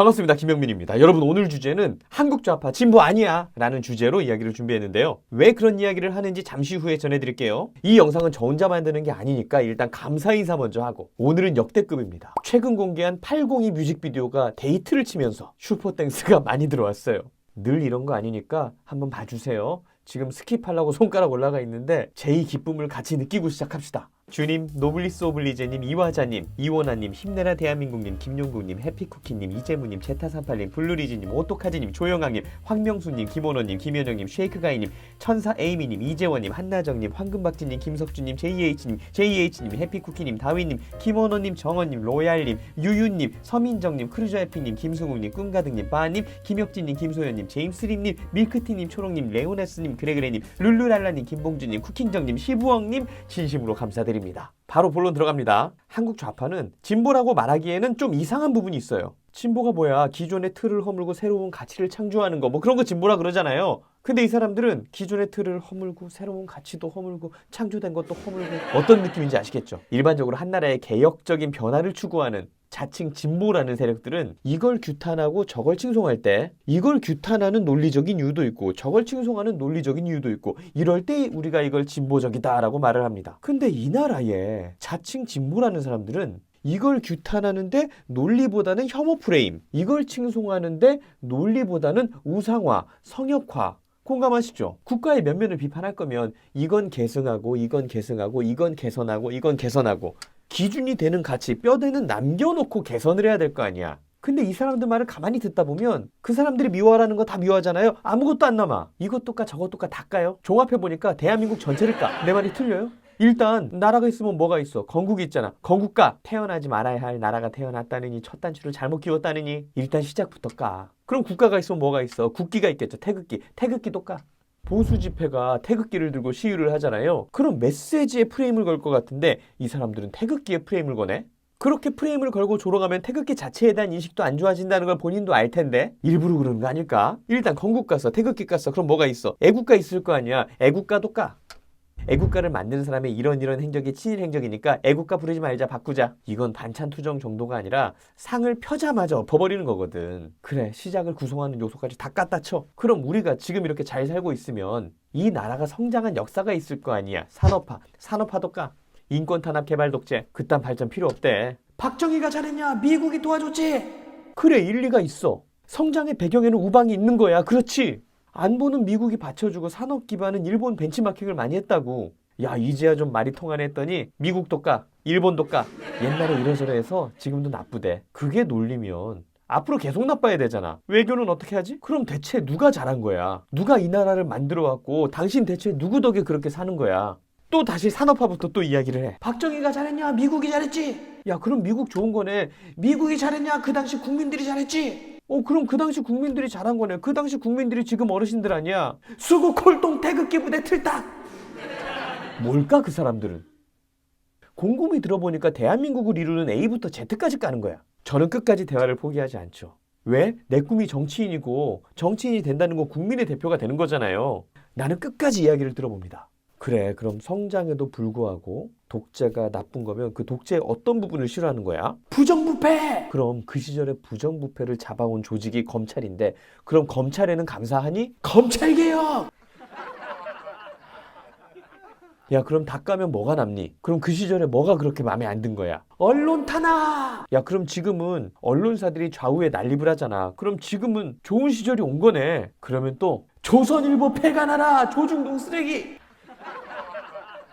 반갑습니다. 김영민입니다. 여러분 오늘 주제는 한국 좌파 진보 아니야 라는 주제로 이야기를 준비했는데요. 왜 그런 이야기를 하는지 잠시 후에 전해드릴게요. 이 영상은 저 혼자 만드는 게 아니니까 일단 감사 인사 먼저 하고 오늘은 역대급입니다. 최근 공개한 802 뮤직비디오가 데이트를 치면서 슈퍼땡스가 많이 들어왔어요. 늘 이런 거 아니니까 한번 봐주세요. 지금 스킵하려고 손가락 올라가 있는데 제이 기쁨을 같이 느끼고 시작합시다. 주님, 노블리스 오블리제님, 이화자님, 이원아님, 힘내라 대한민국님, 김용국님, 해피쿠키님, 이재무님, 제타삼팔님, 블루리지님, 오토카지님, 조영학님, 황명수님, 김원호님, 김현영님, 쉐이크가이님, 천사 에이미님, 이재원님, 한나정님, 황금박지님, 김석주님, JH님, JH님, 해피쿠키님, 다위님, 김원호님, 정원님, 로얄님, 유유님, 서민정님, 크루저해피님, 김승욱님, 꿈가득님, 빠님, 김혁진님, 김소연님, 제임스림님, 밀크티님, 초롱님, 레오네스님, 그레그레님, 룰루랄라님, 김봉준님, 쿠킹정님, 시부엉님, 진심으로 감사드립니다. 바로 본론 들어갑니다. 한국 좌파는 진보라고 말하기에는 좀 이상한 부분이 있어요. 진보가 뭐야? 기존의 틀을 허물고 새로운 가치를 창조하는 거, 뭐 그런 거 진보라 그러잖아요. 근데 이 사람들은 기존의 틀을 허물고 새로운 가치도 허물고 창조된 것도 허물고 어떤 느낌인지 아시겠죠? 일반적으로 한 나라의 개혁적인 변화를 추구하는 자칭 진보라는 세력들은 이걸 규탄하고 저걸 칭송할 때 이걸 규탄하는 논리적인 이유도 있고 저걸 칭송하는 논리적인 이유도 있고 이럴 때 우리가 이걸 진보적이다라고 말을 합니다. 근데 이 나라에 자칭 진보라는 사람들은 이걸 규탄하는데 논리보다는 혐오 프레임, 이걸 칭송하는데 논리보다는 우상화, 성역화, 공감하시죠? 국가의 면면을 비판할 거면 이건 계승하고 이건 계승하고 이건 개선하고 이건 개선하고 기준이 되는 가치 뼈대는 남겨놓고 개선을 해야 될 거 아니야. 근데 이 사람들 말을 가만히 듣다 보면 그 사람들이 미워하라는 거 다 미워하잖아요. 아무것도 안 남아. 이것도 까 저것도 까다 까요. 종합해 보니까 대한민국 전체를 까. 내 말이 틀려요? 일단 나라가 있으면 뭐가 있어? 건국이 있잖아. 건국가 태어나지 말아야 할 나라가 태어났다느니 첫 단추를 잘못 끼웠다느니 일단 시작부터 까. 그럼 국가가 있으면 뭐가 있어? 국기가 있겠죠. 태극기. 태극기도 까. 보수 집회가 태극기를 들고 시위를 하잖아요. 그럼 메시지에 프레임을 걸 것 같은데 이 사람들은 태극기에 프레임을 거네? 그렇게 프레임을 걸고 조롱하면 태극기 자체에 대한 인식도 안 좋아진다는 걸 본인도 알 텐데 일부러 그러는 거 아닐까? 일단 건국 갔어 태극기 깠어 그럼 뭐가 있어? 애국가 있을 거 아니야 애국가도 까 애국가를 만드는 사람의 이런 이런 행적이 친일 행적이니까 애국가 부르지 말자 바꾸자 이건 반찬 투정 정도가 아니라 상을 펴자마자 엎어버리는 거거든 그래 시작을 구성하는 요소까지 다 갖다 쳐 그럼 우리가 지금 이렇게 잘 살고 있으면 이 나라가 성장한 역사가 있을 거 아니야 산업화 산업화도 까 인권 탄압 개발 독재 그딴 발전 필요 없대. 박정희가 잘했냐? 미국이 도와줬지. 그래 일리가 있어. 성장의 배경에는 우방이 있는 거야. 그렇지. 안보는 미국이 받쳐주고 산업 기반은 일본 벤치마킹을 많이 했다고. 야 이제야 좀 말이 통하네 했더니 미국도 까 일본도 까 옛날에 이래저래 해서 지금도 나쁘대. 그게 논리면 앞으로 계속 나빠야 되잖아. 외교는 어떻게 하지? 그럼 대체 누가 잘한 거야? 누가 이 나라를 만들어 왔고 당신 대체 누구 덕에 그렇게 사는 거야? 또 다시 산업화부터 또 이야기를 해. 박정희가 잘했냐? 미국이 잘했지? 야, 그럼 미국 좋은 거네. 미국이 잘했냐? 그 당시 국민들이 잘했지? 어, 그럼 그 당시 국민들이 잘한 거네. 그 당시 국민들이 지금 어르신들 아니야? 수구 콜동 태극기 부대 틀딱! 뭘까, 그 사람들은? 곰곰이 들어보니까 대한민국을 이루는 A부터 Z까지 까는 거야. 저는 끝까지 대화를 포기하지 않죠. 왜? 내 꿈이 정치인이고 정치인이 된다는 건 국민의 대표가 되는 거잖아요. 나는 끝까지 이야기를 들어봅니다. 그래, 그럼 성장에도 불구하고 독재가 나쁜 거면 그 독재의 어떤 부분을 싫어하는 거야? 부정부패! 그럼 그 시절에 부정부패를 잡아온 조직이 검찰인데 그럼 검찰에는 감사하니? 검찰개혁! 야, 그럼 다 까면 뭐가 남니? 그럼 그 시절에 뭐가 그렇게 마음에 안 든 거야? 언론 탄압! 야, 그럼 지금은 언론사들이 좌우에 난립을 하잖아. 그럼 지금은 좋은 시절이 온 거네. 그러면 또 조선일보 폐간하라! 조중동 쓰레기!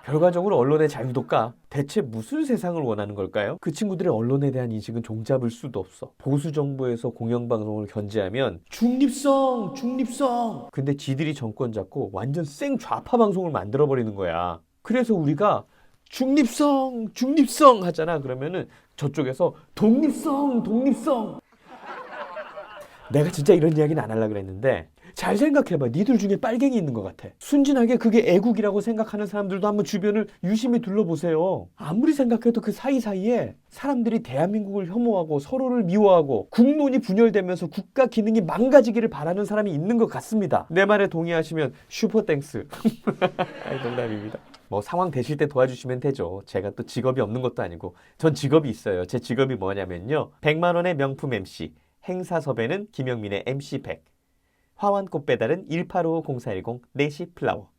결과적으로 언론의 자유도 까. 대체 무슨 세상을 원하는 걸까요? 그 친구들의 언론에 대한 인식은 종잡을 수도 없어. 보수 정부에서 공영방송을 견제하면 중립성, 중립성. 근데 지들이 정권 잡고 완전 생 좌파 방송을 만들어 버리는 거야. 그래서 우리가 중립성, 중립성 하잖아. 그러면은 저쪽에서 독립성, 독립성. 내가 진짜 이런 이야기는 안 하려고 그랬는데 잘 생각해봐. 니들 중에 빨갱이 있는 것 같아. 순진하게 그게 애국이라고 생각하는 사람들도 한번 주변을 유심히 둘러보세요. 아무리 생각해도 그 사이사이에 사람들이 대한민국을 혐오하고 서로를 미워하고 국론이 분열되면서 국가 기능이 망가지기를 바라는 사람이 있는 것 같습니다. 내 말에 동의하시면 슈퍼땡스. 아이 농담입니다. 뭐 상황 되실 때 도와주시면 되죠. 제가 또 직업이 없는 것도 아니고 전 직업이 있어요. 제 직업이 뭐냐면요. 100만 원의 명품 MC, 행사 섭외는 김영민의 MC100. 화환 꽃 배달은 1855-0410 4시 플라워.